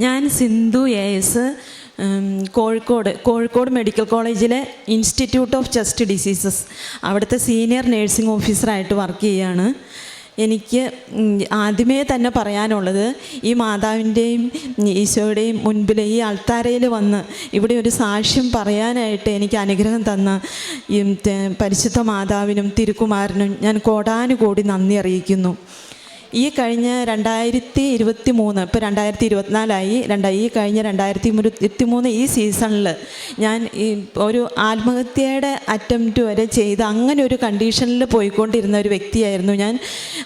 ഞാൻ Sindhu A S Kozhikode Kozhikode medical കോളേജിലെ institute of chest diseases അവിടുത്തെ senior nursing ഓഫീസറായിട്ട് വർക്ക് ചെയ്യുകയാണ് എനിക്ക് ആദ്യമേ തന്നെ പറയാനുള്ളത് ഈ മാതാവിന്റെയും ഈശോയുടെയും മുൻപിൽ ഈ അൾത്താരയിൽ വന്ന് ഇവിടെ ഒരു സാക്ഷ്യം പറയാനായിട്ട് എനിക്ക് അനുഗ്രഹം തന്ന പരിശുദ്ധ മാതാവിനും തിരുക്കുമാരനും ഞാൻ കോടാനുകോടി നന്ദി അറിയിക്കുന്നു. ഈ കഴിഞ്ഞ രണ്ടായിരത്തി ഇരുപത്തി മൂന്ന് ഇപ്പോൾ രണ്ടായിരത്തി ഇരുപത്തിനാലായി രണ്ടായി ഈ കഴിഞ്ഞ രണ്ടായിരത്തി ഇരുപത്തി മൂന്ന് ഈ സീസണിൽ ഞാൻ ഈ ഒരു ആത്മഹത്യയുടെ അറ്റംപ്റ്റ് വരെ ചെയ്ത് അങ്ങനെ ഒരു കണ്ടീഷനിൽ പോയിക്കൊണ്ടിരുന്ന ഒരു വ്യക്തിയായിരുന്നു ഞാൻ.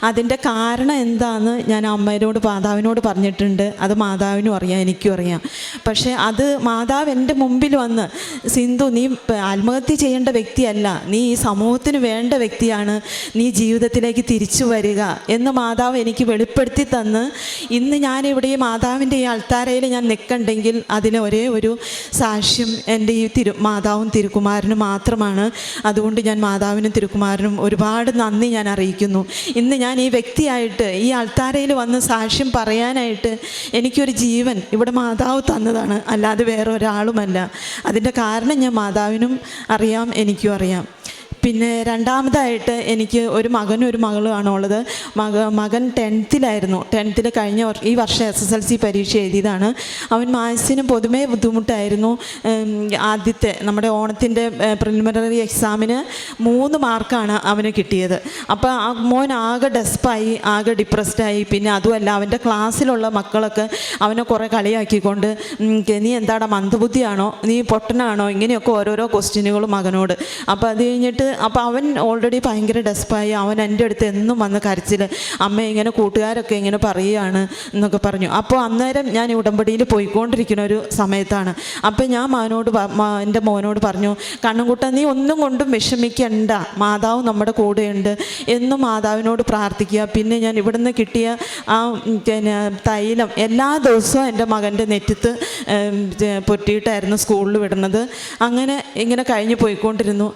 അതിന്റെ കാരണം എന്താണെന്ന് ഞാൻ അമ്മയോട് മാതാവിനോട് പറഞ്ഞിട്ടുണ്ട്. അത് മാതാവിനും അറിയാം എനിക്കും അറിയാം. പക്ഷേ അത് മാതാവ് എന്റെ മുമ്പിൽ വന്ന് സിന്ധു നീ ആത്മഹത്യ ചെയ്യേണ്ട വ്യക്തിയല്ല. നീ ഈ സമൂഹത്തിന് വേണ്ട വ്യക്തിയാണ്. നീ ജീവിതത്തിലേക്ക് തിരിച്ചു വരിക. എന്ന് മാതാവ് എനിക്ക് വെളിപ്പെടുത്തി തന്ന്. ഇന്ന് ഞാനിവിടെ ഈ മാതാവിന്റെ ഈ അൾത്താരയിൽ ഞാൻ നിൽക്കണ്ടെങ്കിൽ അതിന് ഒരേ ഒരു സാക്ഷ്യം എന്റെ ഈ തിരു മാതാവും തിരുക്കുമാരനും മാത്രമാണ്. അതുകൊണ്ട് ഞാൻ മാതാവിനും തിരുക്കുമാരനും ഒരുപാട് നന്ദി ഞാൻ അറിയിക്കുന്നു. ഇന്ന് ഞാൻ ഈ വ്യക്തിയായിട്ട് ഈ അൾത്താരയിൽ വന്ന് സാക്ഷ്യം പറയാനായിട്ട് എനിക്കൊരു ജീവൻ ഇവിടെ മാതാവ് തന്നതാണ്. അല്ലാതെ വേറെ ഒരാളുമല്ല. അതിന്റെ കാരണം ഞാൻ മാതാവിനും അറിയാം എനിക്കും അറിയാം. പിന്നെ രണ്ടാമതായിട്ട് എനിക്ക് ഒരു മകനും ഒരു മകളുമാണ് ഉള്ളത്. മക മകൻ ടെൻത്തിലായിരുന്നു. ടെൻത്തിൽ കഴിഞ്ഞ ഈ വർഷം എസ് എസ് എൽ സി പരീക്ഷ എഴുതിയതാണ്. അവൻ മാത്സിന് പൊതുവേ ബുദ്ധിമുട്ടായിരുന്നു. ആദ്യത്തെ നമ്മുടെ ഓണത്തിന്റെ പ്രിലിമിനറി എക്സാമിന് മൂന്ന് മാർക്കാണ് അവന് കിട്ടിയത്. അപ്പോൾ ആ മോൻ ആകെ ഡെസ്പായി ആകെ ഡിപ്രസ്ഡായി. പിന്നെ അതുമല്ല അവന്റെ ക്ലാസ്സിലുള്ള മക്കളൊക്കെ അവനെ കുറേ കളിയാക്കിക്കൊണ്ട് നീ എന്താടാ മന്ദബുദ്ധിയാണോ? നീ പൊട്ടനാണോ? ഇങ്ങനെയൊക്കെ ഓരോരോ ക്വസ്റ്റ്യനുകളും മകനോട്. അപ്പോൾ അത് കഴിഞ്ഞിട്ട് അപ്പോൾ അവൻ ഓൾറെഡി ഭയങ്കര ഡെസ്പായി അവൻ എന്റെ അടുത്ത് എന്നും വന്ന് കരച്ചിൽ. അമ്മ ഇങ്ങനെ കൂട്ടുകാരൊക്കെ ഇങ്ങനെ പറയുകയാണ് എന്നൊക്കെ പറഞ്ഞു. അപ്പോൾ അന്നേരം ഞാൻ ഉടമ്പടിയിൽ പോയിക്കൊണ്ടിരിക്കുന്ന ഒരു സമയത്താണ്. അപ്പോൾ ഞാൻ മാനോട് എന്റെ മോനോട് പറഞ്ഞു കണ്ണുംകുട്ട നീ ഒന്നും കൊണ്ടും വിഷമിക്കണ്ട. മാതാവ് നമ്മുടെ കൂടെയുണ്ട് എന്നും മാതാവിനോട് പ്രാർത്ഥിക്കുക. പിന്നെ ഞാൻ ഇവിടുന്ന് കിട്ടിയ ആ പിന്നെ തൈലം എല്ലാ ദിവസവും എന്റെ മകന്റെ നെറ്റത്ത് പൊറ്റിയിട്ടായിരുന്നു സ്കൂളിൽ വിടുന്നത്. അങ്ങനെ ഇങ്ങനെ കഴിഞ്ഞ് പോയിക്കൊണ്ടിരുന്നു.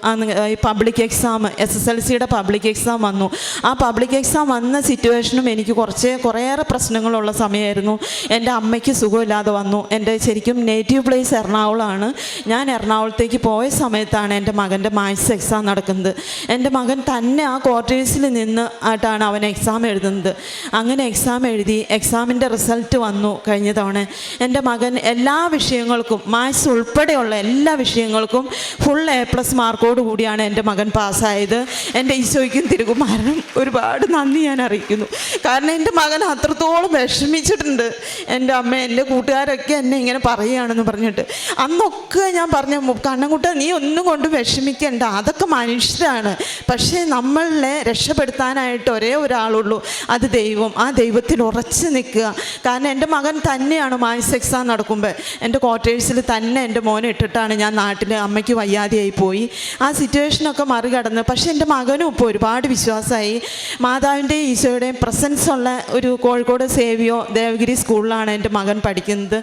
ഈ public exam S S L സിയുടെ പബ്ലിക് എക്സാം വന്നു. ആ പബ്ലിക് എക്സാം വന്ന സിറ്റുവേഷനും എനിക്ക് കുറച്ച് കുറേയേറെ പ്രശ്നങ്ങളുള്ള സമയമായിരുന്നു. എന്റെ അമ്മയ്ക്ക് സുഖമില്ലാതെ വന്നു. എന്റെ ശരിക്കും നേറ്റീവ് പ്ലേസ് എറണാകുളമാണ്. ഞാൻ എറണാകുളത്തേക്ക് പോയ സമയത്താണ് എന്റെ മകന്റെ മാത്സ് എക്സാം നടക്കുന്നത്. എന്റെ മകൻ തന്നെ ആ ക്വാർട്ടേഴ്സിൽ നിന്ന് ആയിട്ടാണ് അവൻ എക്സാം എഴുതുന്നത്. അങ്ങനെ എക്സാം എഴുതി എക്സാമിന്റെ റിസൾട്ട് വന്നു കഴിഞ്ഞ തവണ. എന്റെ മകൻ എല്ലാ വിഷയങ്ങൾക്കും മാത്സ് ഉൾപ്പെടെയുള്ള എല്ലാ വിഷയങ്ങൾക്കും ഫുൾ എ പ്ലസ് മാർക്കോട് കൂടിയാണ് എന്റെ മകൻ പാസ്സായത് എന്റെ ഈശോയ്ക്കും തിരുകുമാരനും ഒരുപാട് നന്ദി ഞാൻ അറിയിക്കുന്നു. കാരണം എന്റെ മകൻ അത്രത്തോളം വിഷമിച്ചിട്ടുണ്ട്. എന്റെ അമ്മ എന്റെ കൂട്ടുകാരൊക്കെ എന്നെ ഇങ്ങനെ പറയുകയാണെന്ന് പറഞ്ഞിട്ട്. അന്നൊക്കെ ഞാൻ പറഞ്ഞ കണ്ണൻകുട്ട നീ ഒന്നും കൊണ്ട് വിഷമിക്കണ്ട. അതൊക്കെ മനുഷ്യരാണ്. പക്ഷേ നമ്മളെ രക്ഷപ്പെടുത്താനായിട്ട് ഒരേ ഒരാളുള്ളൂ. അത് ദൈവം. ആ ദൈവത്തിൽ ഉറച്ചു നിൽക്കുക. കാരണം എന്റെ മകൻ തന്നെയാണ് മാത്സ് എക്സാം നടക്കുമ്പോൾ എന്റെ ക്വാർട്ടേഴ്സിൽ തന്നെ എന്റെ മോനെ ഇട്ടിട്ടാണ് ഞാൻ നാട്ടിൽ അമ്മയ്ക്ക് വയ്യാതെയായി പോയി. ആ സിറ്റുവേഷനൊക്കെ മറികടന്ന്. പക്ഷേ എന്റെ മകനും ഇപ്പോൾ ഒരുപാട് വിശ്വാസമായി. മാതാവിന്റെയും ഈശോയുടെയും പ്രസൻസ് ഉള്ള ഒരു കോഴിക്കോട് സേവിയോ ദേവഗിരി സ്കൂളിലാണ് എന്റെ മകൻ പഠിക്കുന്നത്.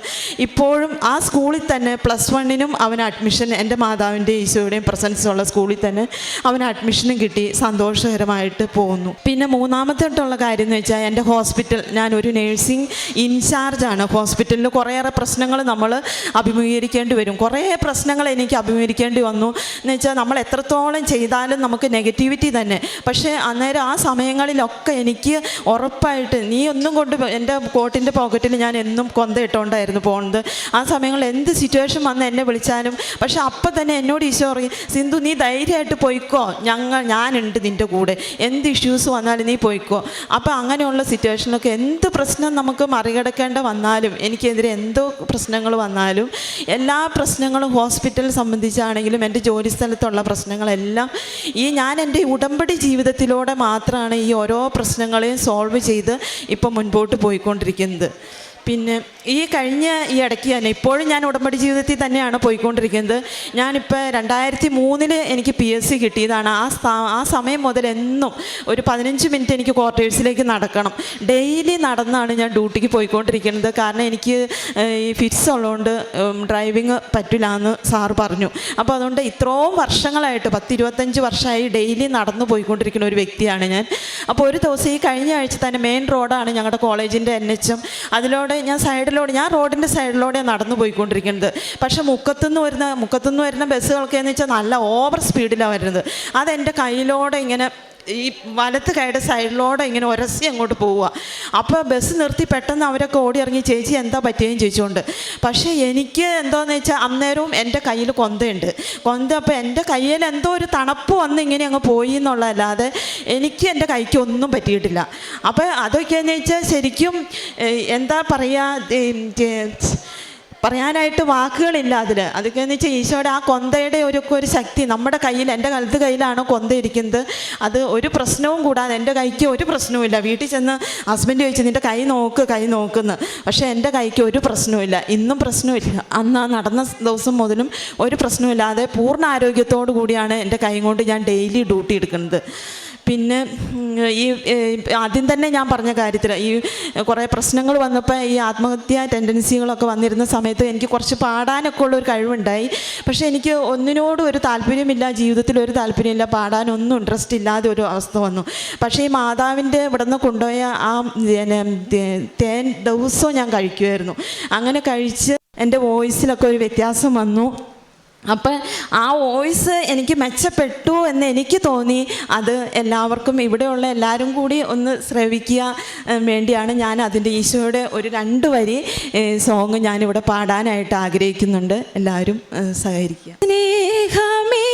ഇപ്പോഴും ആ സ്കൂളിൽ തന്നെ പ്ലസ് വണ്ണിനും അവന് അഡ്മിഷൻ എന്റെ മാതാവിന്റെയും ഈശോയുടെയും പ്രസൻസ് ഉള്ള സ്കൂളിൽ തന്നെ അവന് അഡ്മിഷനും കിട്ടി. സന്തോഷകരമായിട്ട് പോകുന്നു പിന്നെ മൂന്നാമത്തായിട്ടുള്ള കാര്യം എന്ന് വെച്ചാൽ എന്റെ ഹോസ്പിറ്റൽ ഞാൻ ഒരു നേഴ്സിംഗ് ഇൻചാർജാണ് ഹോസ്പിറ്റലിൽ കുറേയേറെ പ്രശ്നങ്ങൾ നമ്മൾ അഭിമുഖീകരിക്കേണ്ടി വരും. കുറേ പ്രശ്നങ്ങൾ എനിക്ക് അഭിമുഖീകരിക്കേണ്ടി വന്നു. എന്ന് വെച്ചാൽ നമ്മൾ എത്രത്തോളം ചെയ്താലും നമുക്ക് നെഗറ്റിവിറ്റി തന്നെ. പക്ഷേ അന്നേരം ആ സമയങ്ങളിലൊക്കെ എനിക്ക് ഉറപ്പായിട്ട് നീ ഒന്നും കൊണ്ട് എന്റെ കോട്ടിന്റെ പോക്കറ്റിൽ ഞാൻ എന്നും കൊന്ത ഇട്ടുകൊണ്ടായിരുന്നു പോകുന്നത് ആ സമയങ്ങളിൽ എന്ത് സിറ്റുവേഷൻ വന്ന് എന്നെ വിളിച്ചാലും പക്ഷെ അപ്പം തന്നെ എന്നോട് ഈശോ പറയും സിന്ധു നീ ധൈര്യമായിട്ട് പോയിക്കോ. ഞങ്ങൾ ഞാനുണ്ട് നിന്റെ കൂടെ. എന്ത് ഇഷ്യൂസ് വന്നാലും നീ പോയിക്കോ. അപ്പോൾ അങ്ങനെയുള്ള സിറ്റുവേഷനിലൊക്കെ എന്ത് പ്രശ്നം നമുക്ക് മറികടക്കേണ്ട വന്നാലും എനിക്കെതിരെ എന്തോ പ്രശ്നങ്ങൾ വന്നാലും എല്ലാ പ്രശ്നങ്ങളും ഹോസ്പിറ്റൽ സംബന്ധിച്ചാണെങ്കിലും എന്റെ ജോലി സ്ഥലത്തുള്ള പ്രശ്നങ്ങളെല്ലാം ഈ ഞാൻ എന്റെ ഉടമ്പടി ജീവിതത്തിലൂടെ മാത്രമാണ് ഈ ഓരോ പ്രശ്നങ്ങളെയും സോൾവ് ചെയ്ത് ഇപ്പം മുൻപോട്ട് പോയിക്കൊണ്ടിരിക്കുന്നത്. പിന്നെ ഈ കഴിഞ്ഞ ഈ ഇടയ്ക്ക് തന്നെ ഇപ്പോഴും ഞാൻ ഉടമ്പടി ജീവിതത്തിൽ തന്നെയാണ് പോയിക്കൊണ്ടിരിക്കുന്നത്. ഞാനിപ്പോൾ രണ്ടായിരത്തി മൂന്നിൽ എനിക്ക് പി എസ് സി കിട്ടിയതാണ്. ആ ആ സമയം മുതൽ എന്നും ഒരു പതിനഞ്ച് മിനിറ്റ് എനിക്ക് ക്വാർട്ടേഴ്സിലേക്ക് നടക്കണം. ഡെയിലി നടന്നാണ് ഞാൻ ഡ്യൂട്ടിക്ക് പോയിക്കൊണ്ടിരിക്കുന്നത്. കാരണം എനിക്ക് ഈ ഫിറ്റ്സ് ഉള്ളതുകൊണ്ട് ഡ്രൈവിങ് പറ്റില്ല എന്ന് സാറ് പറഞ്ഞു. അപ്പോൾ അതുകൊണ്ട് ഇത്രയും വർഷങ്ങളായിട്ട് പത്തിരുപത്തഞ്ച് വർഷമായി ഡെയിലി നടന്നു പോയിക്കൊണ്ടിരിക്കുന്ന ഒരു വ്യക്തിയാണ് ഞാൻ. അപ്പോൾ ഒരു ദിവസം ഈ കഴിഞ്ഞ ആഴ്ച തന്നെ മെയിൻ റോഡാണ് ഞങ്ങളുടെ കോളേജിന്റെ എൻ എച്ച് എം അതിലൂടെ സൈഡിലൂടെ ഞാൻ സൈഡിലൂടെ ഞാൻ റോഡിന്റെ സൈഡിലൂടെ നടന്നു പോയിക്കൊണ്ടിരിക്കുന്നത്. പക്ഷെ മുക്കത്തുനിന്ന് വരുന്ന മുക്കത്തുനിന്ന് വരുന്ന ബസ്സുകളൊക്കെ എന്ന് വെച്ചാൽ നല്ല ഓവർ സ്പീഡിലാണ് വരുന്നത്. അതെന്റെ കയ്യിലൂടെ ഇങ്ങനെ ഈ വലത്ത് കൈയുടെ സൈഡിലൂടെ ഇങ്ങനെ ഉരസി അങ്ങോട്ട് പോവുക. അപ്പോൾ ബസ് നിർത്തി പെട്ടെന്ന് അവരൊക്കെ ഓടി ഇറങ്ങി ചേച്ചി എന്താ പറ്റിയെന്ന് ചോദിച്ചുകൊണ്ട് പക്ഷേ എനിക്ക് എന്താണെന്ന് വെച്ചാൽ അന്നേരവും എന്റെ കയ്യിൽ കൊന്തയുണ്ട്. കൊന്ത അപ്പോൾ എന്റെ കയ്യിൽ എന്തോ ഒരു തണുപ്പ് വന്ന് ഇങ്ങനെ അങ്ങ് പോയി എന്നുള്ളതല്ലാതെ എനിക്ക് എന്റെ കൈക്ക് ഒന്നും പറ്റിയിട്ടില്ല. അപ്പോൾ അതൊക്കെയെന്ന് വെച്ചാൽ ശരിക്കും എന്താ പറയുക പറയാനായിട്ട് വാക്കുകളില്ല അതിൽ അതൊക്കെ എന്ന് വെച്ചാൽ ഈശോയുടെ ആ കൊന്തയുടെ ഒരു ഒരു ശക്തി നമ്മുടെ കയ്യിൽ എന്റെ കലത്ത് കയ്യിലാണ് കൊന്ത ഇരിക്കുന്നത്? അത് ഒരു പ്രശ്നവും കൂടാതെ എന്റെ കൈക്ക് ഒരു പ്രശ്നവുമില്ല. വീട്ടിൽ ചെന്ന് ഹസ്ബൻഡ് ചോദിച്ചു നിന്റെ കൈ നോക്ക് കൈ നോക്കുന്നു. പക്ഷേ എന്റെ കൈക്ക് ഒരു പ്രശ്നവുമില്ല. ഇന്നും പ്രശ്നമില്ല അന്ന് നടന്ന ദിവസം മുതലും ഒരു പ്രശ്നമില്ലാതെ പൂർണ ആരോഗ്യത്തോടു കൂടിയാണ് എന്റെ കൈ കൊണ്ട് ഞാൻ ഡെയിലി ഡ്യൂട്ടി എടുക്കുന്നത്. പിന്നെ ഈ ആദ്യം തന്നെ ഞാൻ പറഞ്ഞ കാര്യത്തിൽ ഈ കുറേ പ്രശ്നങ്ങൾ വന്നപ്പോൾ ഈ ആത്മഹത്യാ ടെൻഡൻസികളൊക്കെ വന്നിരുന്ന സമയത്ത് എനിക്ക് കുറച്ച് പാടാനൊക്കെ ഉള്ള ഒരു കഴിവുണ്ടായി. പക്ഷേ എനിക്ക് ഒന്നിനോടും ഒരു താല്പര്യമില്ല ജീവിതത്തിൽ ഒരു താല്പര്യമില്ല പാടാനൊന്നും ഇൻട്രസ്റ്റ് ഇല്ലാതെ ഒരു അവസ്ഥ വന്നു. പക്ഷേ ഈ മാതാവിന്റെ ഇവിടെ നിന്ന് കൊണ്ടുപോയ ആ തേൻ ദിവസവും ഞാൻ കഴിക്കുമായിരുന്നു അങ്ങനെ കഴിച്ച് എന്റെ വോയിസിലൊക്കെ ഒരു വ്യത്യാസം വന്നു. അപ്പം ആ വോയിസ് എനിക്ക് മെച്ചപ്പെട്ടു എന്ന് എനിക്ക് തോന്നി. അത് എല്ലാവർക്കും ഇവിടെയുള്ള എല്ലാവരും കൂടി ഒന്ന് ശ്രവിക്കുക വേണ്ടിയാണ് ഞാൻ അതിന്റെ ഈശോയുടെ ഒരു രണ്ട് വരി സോങ് ഞാനിവിടെ പാടാനായിട്ട് ആഗ്രഹിക്കുന്നുണ്ട്. എല്ലാവരും സഹകരിക്കുക. സ്നേഹമേ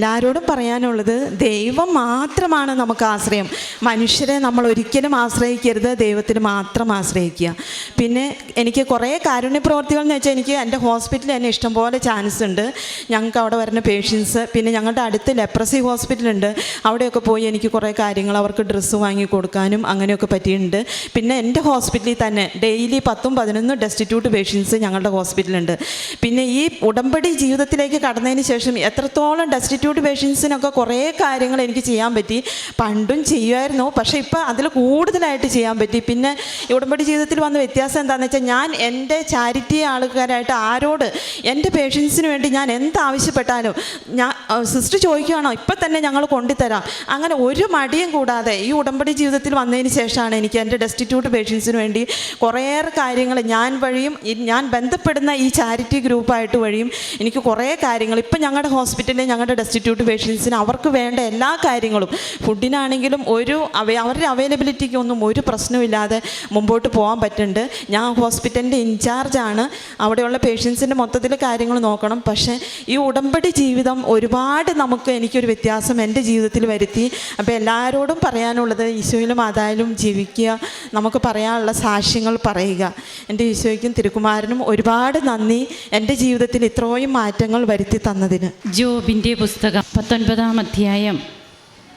എല്ലാവരോടും പറയാനുള്ളത് ദൈവം മാത്രമാണ് നമുക്ക് ആശ്രയം. മനുഷ്യരെ നമ്മൾ ഒരിക്കലും ആശ്രയിക്കരുത് ദൈവത്തിന് മാത്രം ആശ്രയിക്കുക. പിന്നെ എനിക്ക് കുറേ കാരുണ്യ പ്രവർത്തികൾ എന്ന് വെച്ചാൽ എനിക്ക് എന്റെ ഹോസ്പിറ്റലിൽ തന്നെ ഇഷ്ടംപോലെ ചാൻസ് ഉണ്ട്. ഞങ്ങൾക്ക് അവിടെ വരുന്ന പേഷ്യൻസ് പിന്നെ ഞങ്ങളുടെ അടുത്ത് ലെപ്രസി ഹോസ്പിറ്റലുണ്ട്. അവിടെയൊക്കെ പോയി എനിക്ക് കുറേ കാര്യങ്ങൾ അവർക്ക് ഡ്രസ്സ് വാങ്ങി കൊടുക്കാനും അങ്ങനെയൊക്കെ പറ്റിയിട്ടുണ്ട്. പിന്നെ എന്റെ ഹോസ്പിറ്റലിൽ തന്നെ ഡെയിലി പത്തും പതിനൊന്നും ഡെസ്റ്റിറ്റ്യൂട്ട് പേഷ്യൻസ് ഞങ്ങളുടെ ഹോസ്പിറ്റലുണ്ട്. പിന്നെ ഈ ഉടമ്പടി ജീവിതത്തിലേക്ക് കടന്നതിന് ശേഷം എത്രത്തോളം ഡെസ്റ്റിറ്റ്യൂട്ട് പേഷ്യൻസിനൊക്കെ കുറേ കാര്യങ്ങൾ എനിക്ക് ചെയ്യാൻ പറ്റി. പണ്ടും ചെയ്യുമായിരുന്നു. പക്ഷേ ഇപ്പോൾ അതിൽ കൂടുതലായിട്ട് ചെയ്യാൻ പറ്റി. പിന്നെ ഉടമ്പടി ജീവിതത്തിൽ വന്ന വ്യത്യാസം എന്താണെന്ന് വെച്ചാൽ ഞാൻ എന്റെ ചാരിറ്റി ആൾക്കാരായിട്ട് ആരോട് എന്റെ പേഷ്യൻസിന് വേണ്ടി ഞാൻ എന്താവശ്യപ്പെട്ടാലും ഞാൻ സിസ്റ്റർ ചോദിക്കുകയാണോ ഇപ്പം തന്നെ ഞങ്ങൾ കൊണ്ടുതരാം. അങ്ങനെ ഒരു മടിയും കൂടാതെ ഈ ഉടമ്പടി ജീവിതത്തിൽ വന്നതിന് ശേഷമാണ് എനിക്ക് എന്റെ ഡെസ്റ്റിറ്റ്യൂട്ട് പേഷ്യൻസിന് വേണ്ടി കുറേയേറെ കാര്യങ്ങൾ ഞാൻ വഴിയും ഞാൻ ബന്ധപ്പെടുന്ന ഈ ചാരിറ്റി ഗ്രൂപ്പായിട്ട് വഴിയും എനിക്ക് കുറേ കാര്യങ്ങൾ ഇപ്പം ഞങ്ങളുടെ ഹോസ്പിറ്റലിൽ ഞങ്ങളുടെ ഡെസ്റ്റിറ്റ്യൂട്ട് പേഷ്യൻസിന് അവർക്ക് വേണ്ട എല്ലാ കാര്യങ്ങളും. ഫുഡിനാണെങ്കിലും ഒരു അവ അവരുടെ അവൈലബിലിറ്റിക്ക് ഒന്നും ഒരു പ്രശ്നമില്ലാതെ മുമ്പോട്ട് പോകാൻ പറ്റുന്നുണ്ട്. ഞാൻ ഹോസ്പിറ്റലിന്റെ ഇൻചാർജാണ് അവിടെയുള്ള പേഷ്യൻസിന്റെ മൊത്തത്തിൽ കാര്യങ്ങൾ നോക്കണം. പക്ഷേ ഈ ഉടമ്പടി ജീവിതം ഒരുപാട് നമുക്ക് എനിക്കൊരു വ്യത്യാസം എന്റെ ജീവിതത്തിൽ വരുത്തി. അപ്പോൾ എല്ലാവരോടും പറയാനുള്ളത് ഈശോയിലും മാതാവിലും ജീവിക്കുക. നമുക്ക് പറയാനുള്ള സാക്ഷ്യങ്ങൾ പറയുക. എന്റെ ഈശോയ്ക്കും തിരുക്കുമാരനും ഒരുപാട് നന്ദി. എന്റെ ജീവിതത്തിൽ ഇത്രയും മാറ്റങ്ങൾ വരുത്തി തന്നതിന്. ജോബിന്റെ പുസ്തകം പത്തൊൻപതാം അധ്യായം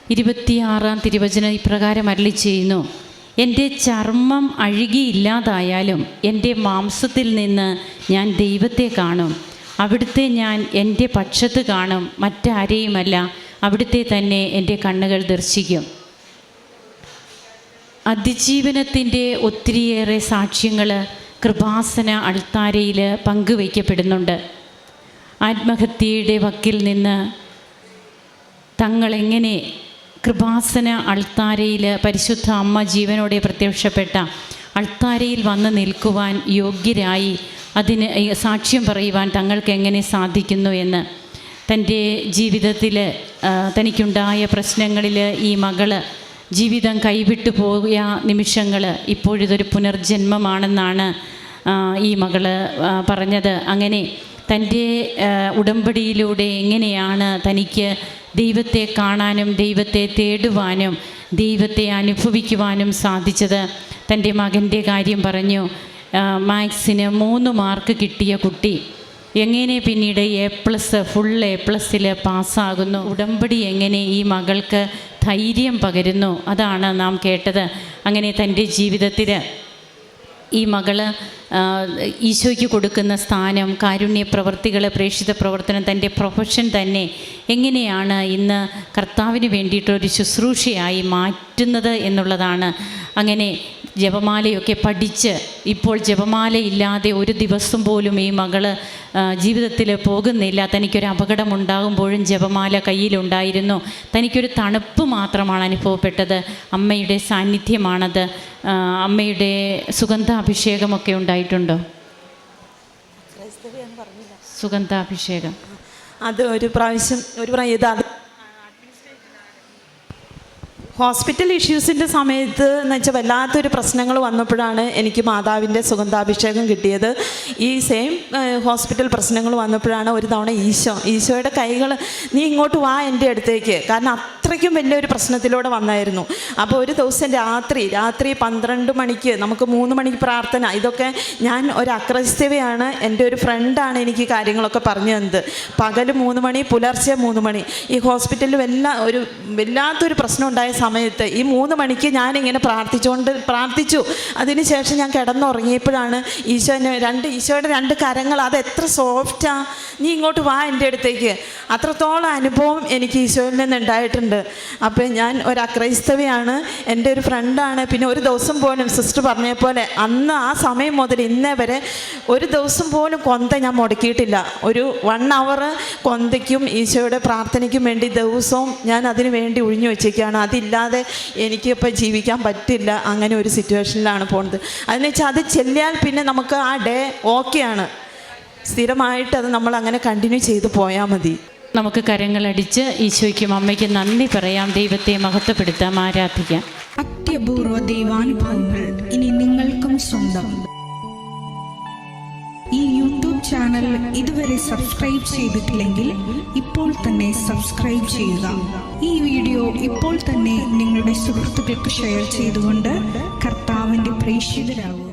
ഇരുപത്തിയാറാം തിരുവചന ഇപ്രകാരം അരളി ചെയ്യുന്നു. എന്റെ ചർമ്മം അഴുകിയില്ലാതായാലും എന്റെ മാംസത്തിൽ നിന്ന് ഞാൻ ദൈവത്തെ കാണും. അവിടുത്തെ ഞാൻ എന്റെ പക്ഷത്ത് കാണും. മറ്റാരെയുമല്ല അവിടുത്തെ തന്നെ എന്റെ കണ്ണുകൾ ദർശിക്കും. അതിജീവനത്തിന്റെ ഒത്തിരിയേറെ സാക്ഷ്യങ്ങൾ കൃപാസന അൾത്താരയിൽ പങ്കുവയ്ക്കപ്പെടുന്നുണ്ട്. ആത്മഹത്യയുടെ വക്കിൽ നിന്ന് തങ്ങളെങ്ങനെ കൃപാസന അൾത്താരയിൽ പരിശുദ്ധ അമ്മ ജീവനോടെ പ്രത്യക്ഷപ്പെട്ട അൾത്താരയിൽ വന്ന് നിൽക്കുവാൻ യോഗ്യരായി അതിന് സാക്ഷ്യം പറയുവാൻ തങ്ങൾക്ക് എങ്ങനെ സാധിക്കുന്നു എന്ന്. തന്റെ ജീവിതത്തിൽ തനിക്കുണ്ടായ പ്രശ്നങ്ങളിൽ ഈ മകൾ ജീവിതം കൈവിട്ടു പോയ നിമിഷങ്ങൾ ഇപ്പോഴിതൊരു പുനർജന്മമാണെന്നാണ് ഈ മകൾ പറഞ്ഞത്. അങ്ങനെ തന്റെ ഉടമ്പടിയിലൂടെ എങ്ങനെയാണ് തനിക്ക് ദൈവത്തെ കാണാനും ദൈവത്തെ തേടുവാനും ദൈവത്തെ അനുഭവിക്കുവാനും സാധിച്ചത് തന്റെ മകന്റെ കാര്യം പറഞ്ഞു. മാത്സിന് മൂന്ന് മാർക്ക് കിട്ടിയ കുട്ടി എങ്ങനെ പിന്നീട് എ പ്ലസ് ഫുൾ എ പ്ലസ്സിൽ പാസ്സാകുന്നു? ഉടമ്പടി എങ്ങനെ ഈ മകൾക്ക് ധൈര്യം പകരുന്നു? അതാണ് നാം കേട്ടത്. അങ്ങനെ തന്റെ ജീവിതത്തിൽ ഈ മകൾ ഈശോയ്ക്ക് കൊടുക്കുന്ന സ്ഥാനം കാരുണ്യ പ്രവർത്തികൾ പ്രേക്ഷിത പ്രവർത്തനം തന്റെ പ്രൊഫഷൻ തന്നെ എങ്ങനെയാണ് ഇന്ന് കർത്താവിന് വേണ്ടിയിട്ടൊരു ശുശ്രൂഷയായി മാറ്റുന്നത് എന്നുള്ളതാണ്. അങ്ങനെ ജപമാലയൊക്കെ പഠിച്ച് ഇപ്പോൾ ജപമാലയില്ലാതെ ഒരു ദിവസം പോലും ഈ മകൾ ജീവിതത്തിൽ പോകുന്നില്ല. തനിക്കൊരു അപകടം ഉണ്ടാകുമ്പോഴും ജപമാല കയ്യിലുണ്ടായിരുന്നു. തനിക്കൊരു തണുപ്പ് മാത്രമാണ് അനുഭവപ്പെട്ടത്. അമ്മയുടെ സാന്നിധ്യമാണത്. അമ്മയുടെ സുഗന്ധാഭിഷേകമൊക്കെ ഉണ്ടായിട്ടുണ്ടോ? സുഗന്ധാഭിഷേകം. അത് ഒരു പ്രാവശ്യം ഒരു പ്രാവശ്യം ഇത് ഹോസ്പിറ്റൽ ഇഷ്യൂസിന്റെ സമയത്ത് എന്ന് വെച്ചാൽ വല്ലാത്തൊരു പ്രശ്നങ്ങൾ വന്നപ്പോഴാണ് എനിക്ക് മാതാവിന്റെ സുഗന്ധാഭിഷേകം കിട്ടിയത്. ഈ സെയിം ഹോസ്പിറ്റൽ പ്രശ്നങ്ങൾ വന്നപ്പോഴാണ് ഒരു തവണ ഈശോ ഈശോയുടെ കൈകൾ നീ ഇങ്ങോട്ട് വാ എന്റെ അടുത്തേക്ക്. കാരണം അത്രയ്ക്കും വലിയൊരു പ്രശ്നത്തിലൂടെ വന്നായിരുന്നു. അപ്പോൾ ഒരു ദിവസം രാത്രി രാത്രി പന്ത്രണ്ട് മണിക്ക് നമുക്ക് മൂന്ന് മണിക്ക് പ്രാർത്ഥന. ഇതൊക്കെ ഞാൻ ഒരു അക്രൈസ്തവയാണ് എന്റെ ഒരു ഫ്രണ്ടാണ് എനിക്ക് കാര്യങ്ങളൊക്കെ പറഞ്ഞു തന്നത്. പകൽ മൂന്ന് മണി പുലർച്ചെ മൂന്ന് മണി. ഈ ഹോസ്പിറ്റലിൽ വല്ല ഒരു വല്ലാത്തൊരു പ്രശ്നം ഉണ്ടായ സമയത്ത് ഈ മൂന്ന് മണിക്ക് ഞാനിങ്ങനെ പ്രാർത്ഥിച്ചുകൊണ്ട് പ്രാർത്ഥിച്ചു. അതിനുശേഷം ഞാൻ കിടന്നുറങ്ങിയപ്പോഴാണ് ഈശോനെ രണ്ട് ഈശോയുടെ രണ്ട് കരങ്ങൾ അത് എത്ര സോഫ്റ്റാ നീ ഇങ്ങോട്ട് വാ എന്റെ അടുത്തേക്ക്. അത്രത്തോളം അനുഭവം എനിക്ക് ഈശോയിൽ നിന്ന് ഉണ്ടായിട്ടുണ്ട് അപ്പോൾ ഞാൻ ഒരു അക്രൈസ്തവയാണ് എന്റെ ഒരു ഫ്രണ്ടാണ് പിന്നെ ഒരു ദിവസം പോലും സിസ്റ്റർ പറഞ്ഞ പോലെ അന്ന് ആ സമയം മുതൽ ഇന്നേ വരെ ഒരു ദിവസം പോലും കൊന്ത ഞാൻ മുടക്കിയിട്ടില്ല. ഒരു വൺ അവർ കൊന്തയ്ക്കും ഈശോയുടെ പ്രാർത്ഥനയ്ക്കും വേണ്ടി ദിവസവും ഞാൻ അതിനു വേണ്ടി ഒഴിഞ്ഞു വെച്ചേക്കാണ് അതില്ലാതെ എനിക്കിപ്പോൾ ജീവിക്കാൻ പറ്റില്ല. അങ്ങനെ ഒരു സിറ്റുവേഷനിലാണ് പോകുന്നത് അതെന്ന് വെച്ചാൽ അത് ചെല്ലിയാൽ പിന്നെ നമുക്ക് ആ ഡേ ഓക്കെയാണ് സ്ഥിരമായിട്ട് അത് നമ്മൾ അങ്ങനെ കണ്ടിന്യൂ ചെയ്ത് പോയാൽ മതി. നമുക്ക് കരങ്ങളടിച്ച് ഈശോയ്ക്കും അമ്മയ്ക്കും നന്ദി പറയാം. ദൈവത്തെ മഹത്വപ്പെടുത്താം ആരാധിക്കാം. അത്യപൂർവ ദൈവാനുഭവങ്ങൾ ഇനി നിങ്ങൾക്കും സ്വന്തം. ഈ യൂട്യൂബ് ചാനൽ ഇതുവരെ സബ്സ്ക്രൈബ് ചെയ്തിട്ടില്ലെങ്കിൽ ഇപ്പോൾ തന്നെ സബ്സ്ക്രൈബ് ചെയ്യുക. ഈ വീഡിയോ ഇപ്പോൾ തന്നെ നിങ്ങളുടെ സുഹൃത്തുക്കൾക്ക് ഷെയർ ചെയ്തുകൊണ്ട് കർത്താവിന്റെ പ്രേക്ഷിതരാകുക.